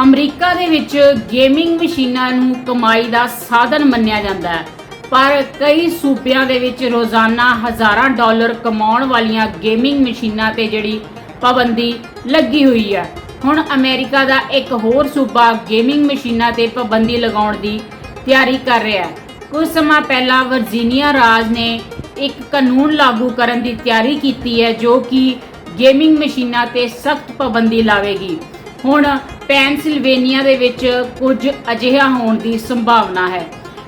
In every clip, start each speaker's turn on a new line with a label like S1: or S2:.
S1: America ਦੇ ਵਿੱਚ gaming ਮਸ਼ੀਨਾਂ ਨੂੰ ਕਮਾਈ ਦਾ ਸਾਧਨ ਮੰਨਿਆ ਜਾਂਦਾ ਹੈ। ਪਰ ਕਈ ਸੂਬਿਆਂ ਦੇ ਵਿੱਚ ਰੋਜ਼ਾਨਾ ਹਜ਼ਾਰਾਂ ਡਾਲਰ ਕਮਾਉਣ ਵਾਲੀਆਂ ਗੇਮਿੰਗ ਮਸ਼ੀਨਾਂ ਤੇ ਜਿਹੜੀ ਪਾਬੰਦੀ ਲੱਗੀ ਹੋਈ ਹੈ। ਹੁਣ ਅਮਰੀਕਾ ਦਾ ਇੱਕ ਹੋਰ ਸੂਬਾ ਗੇਮਿੰਗ ਮਸ਼ੀਨਾਂ ਤੇ ਪਾਬੰਦੀ ਲਗਾਉਣ ਦੀ ਤਿਆਰੀ ਕਰ ਰਿਹਾ ਹੈ। ਕੁਝ ਸਮਾਂ ਪਹਿਲਾਂ ਵਰਜੀਨੀਆ ਰਾਜ ਨੇ ਇੱਕ ਕਾਨੂੰਨ ਲਾਗੂ ਕਰਨ ਦੀ ਤਿਆਰੀ ਕੀਤੀ ਹੈ ਜੋ ਕਿ ਗੇਮਿੰਗ ਮਸ਼ੀਨਾਂ ਤੇ ਸਖਤ ਪਾਬੰਦੀ ਲਾਵੇਗੀ। ਹੁਣ ਪੈਨਸਿਲਵੇਨੀਆ ਦੇ ਵਿੱਚ ਕੁਝ ਅਜਿਹਾ ਹੋਣ ਦੀ ਸੰਭਾਵਨਾ ਹੈ।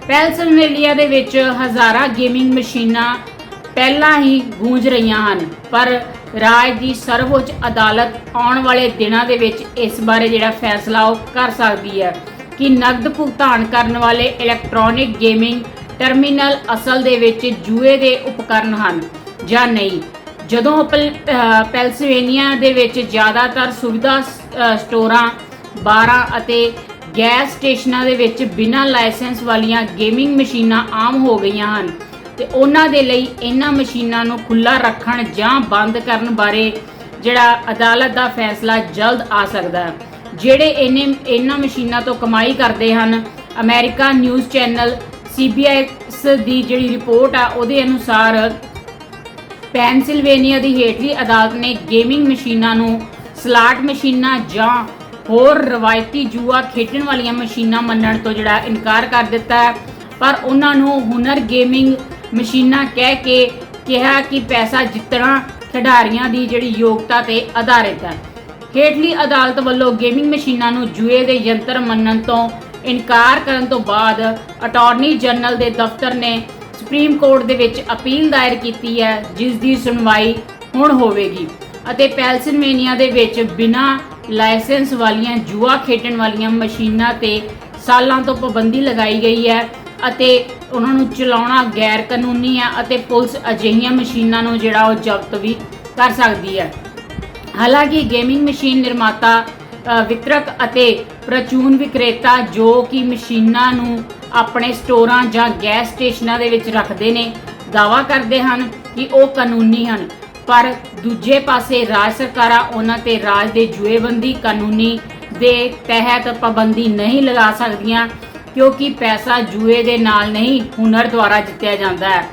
S1: ਪੈਨਸਿਲਵੇਨੀਆ ਦੇ ਵਿੱਚ ਹਜ਼ਾਰਾਂ ਗੇਮਿੰਗ ਮਸ਼ੀਨਾਂ ਪਹਿਲਾਂ ਹੀ ਗੂੰਜ ਰਹੀਆਂ ਹਨ, ਪਰ ਰਾਜ ਦੀ ਸਰਵਉੱਚ ਅਦਾਲਤ ਆਉਣ ਵਾਲੇ ਦਿਨਾਂ ਦੇ ਵਿੱਚ ਇਸ ਬਾਰੇ ਜਿਹੜਾ ਫੈਸਲਾ ਉਹ ਕਰ ਸਕਦੀ ਹੈ ਕਿ ਨਕਦ ਭੁਗਤਾਨ ਕਰਨ ਵਾਲੇ ਇਲੈਕਟ੍ਰੋਨਿਕ ਗੇਮਿੰਗ ਟਰਮੀਨਲ ਅਸਲ ਦੇ ਵਿੱਚ ਜੂਏ ਦੇ ਉਪਕਰਨ ਹਨ ਜਾਂ ਨਹੀਂ। ਜਦੋਂ ਪੈਲ- ਅਹ ਦੇ ਵਿੱਚ ਜ਼ਿਆਦਾਤਰ ਸੁਵਿਧਾ ਸ- ਸਟੋਰਾਂ, ਬਾਰਾਂ ਅਤੇ ਗੈਸ ਸਟੇਸ਼ਨਾਂ ਦੇ ਵਿੱਚ ਬਿਨਾਂ ਲਾਇਸੈਂਸ ਵਾਲੀਆਂ ਗੇਮਿੰਗ ਮਸ਼ੀਨਾਂ ਆਮ ਹੋ ਗਈਆਂ ਹਨ ਤੇ ਉਹਨਾਂ ਦੇ ਲਈ ਇਹਨਾਂ ਮਸ਼ੀਨਾਂ ਨੂੰ ਖੁੱਲਾ ਰੱਖਣ ਜਾਂ ਬੰਦ ਕਰਨ ਬਾਰੇ ਜਿਹੜਾ ਅਦਾਲਤ ਦਾ ਫੈਸਲਾ ਜਲਦ ਆ ਸਕਦਾ ਹੈ। ਜਿਹੜੇ ਇਹਨੇ, ਇਹਨਾਂ ਮਸ਼ੀਨਾਂ ਤੋਂ ਕਮਾਈ ਕਰਦੇ ਹਨ, ਅਮਰੀਕਾ ਨਿਊਜ਼ ਚੈਨਲ CBS ਦੀ ਜਿਹੜੀ ਰਿਪੋਰਟ ਆ, ਉਹਦੇ ਅਨੁਸਾਰ ਪੈਨਸਿਲਵੇਨੀਆ ਦੀ ਹੇਠਲੀ ਅਦਾਲਤ ਨੇ ਗੇਮਿੰਗ ਮਸ਼ੀਨਾਂ ਨੂੰ, ਸਲਾਟ ਮਸ਼ੀਨਾਂ ਜਾਂ ਹੋਰ ਰਵਾਇਤੀ ਜੂਆ ਖੇਡਣ ਵਾਲੀਆਂ ਮਸ਼ੀਨਾਂ ਮੰਨਣ ਤੋਂ ਜਿਹੜਾ ਇਨਕਾਰ ਕਰ ਦਿੱਤਾ ਹੈ। ਪਰ ਉਹਨਾਂ ਨੂੰ ਹੁਨਰ ਗੇਮਿੰਗ ਮਸ਼ੀਨਾਂ ਕਹਿ ਕੇ ਕਿਹਾ ਕਿ ਪੈਸਾ ਜਿੱਤਣਾ ਖਿਡਾਰੀਆਂ ਦੀ ਜਿਹੜੀ ਯੋਗਤਾ ਤੇ ਆਧਾਰਿਤ ਹੈ। ਹੇਠਲੀ ਅਦਾਲਤ ਵੱਲੋਂ ਗੇਮਿੰਗ ਮਸ਼ੀਨਾਂ ਨੂੰ ਜੂਏ ਦੇ ਯੰਤਰ ਮੰਨਣ ਤੋਂ ਇਨਕਾਰ ਕਰਨ ਤੋਂ ਬਾਅਦ ਅਟਾਰਨੀ ਜਨਰਲ ਦੇ ਦਫ਼ਤਰ ਨੇ ਸੁਪਰੀਮ ਕੋਰਟ ਦੇ ਵਿੱਚ ਅਪੀਲ ਦਾਇਰ ਕੀਤੀ ਹੈ, ਜਿਸ ਦੀ ਸੁਣਵਾਈ ਹੁਣ ਹੋਵੇਗੀ। ਅਤੇ ਪੈਲਸਿਲਵੇਨੀਆ ਦੇ ਵਿੱਚ ਬਿਨਾਂ ਲਾਇਸੈਂਸ ਵਾਲੀਆਂ ਜੂਆ ਖੇਡਣ ਵਾਲੀਆਂ ਮਸ਼ੀਨਾਂ ਤੇ ਸਾਲਾਂ ਤੋਂ ਪਾਬੰਦੀ ਲਗਾਈ ਗਈ ਹੈ ਅਤੇ ਉਹਨਾਂ ਨੂੰ ਚਲਾਉਣਾ ਗੈਰ ਕਾਨੂੰਨੀ ਹੈ ਅਤੇ ਪੁਲਿਸ ਅਜਿਹੀਆਂ ਮਸ਼ੀਨਾਂ ਨੂੰ ਜਿਹੜਾ ਉਹ ਜ਼ਬਤ ਵੀ ਕਰ ਸਕਦੀ ਹੈ। ਹਾਲਾਂਕਿ ਗੇਮਿੰਗ ਮਸ਼ੀਨ ਨਿਰਮਾਤਾ ਵਿਤਰਕ ਅਤੇ ਪ੍ਰਚੂਨ ਵਿਕਰੇਤਾ ਜੋ ਕਿ ਮਸ਼ੀਨਾਂ ਨੂੰ ਆਪਣੇ ਸਟੋਰਾਂ ਜਾਂ ਗੈਸ ਸਟੇਸ਼ਨਾਂ ਦੇ ਵਿੱਚ ਰੱਖਦੇ ਨੇ। ਦਾਵਾ ਕਰਦੇ ਹਨ ਕਿ ਉਹ ਕਾਨੂੰਨੀ ਹਨ, ਪਰ ਦੂਜੇ ਪਾਸੇ ਰਾਜ ਸਰਕਾਰਾਂ ਉਹਨਾਂ ਤੇ ਰਾਜ ਦੇ ਜੂਏਬੰਦੀ ਕਾਨੂੰਨੀ ਦੇ ਤਹਿਤ ਪਾਬੰਦੀ ਨਹੀਂ ਲਗਾ ਸਕਦੀਆਂ, ਕਿਉਂਕਿ ਪੈਸਾ ਜੂਏ ਦੇ ਨਾਲ ਨਹੀਂ ਹੁਨਰ ਦੁਆਰਾ ਜਿੱਤਿਆ ਜਾਂਦਾ ਹੈ।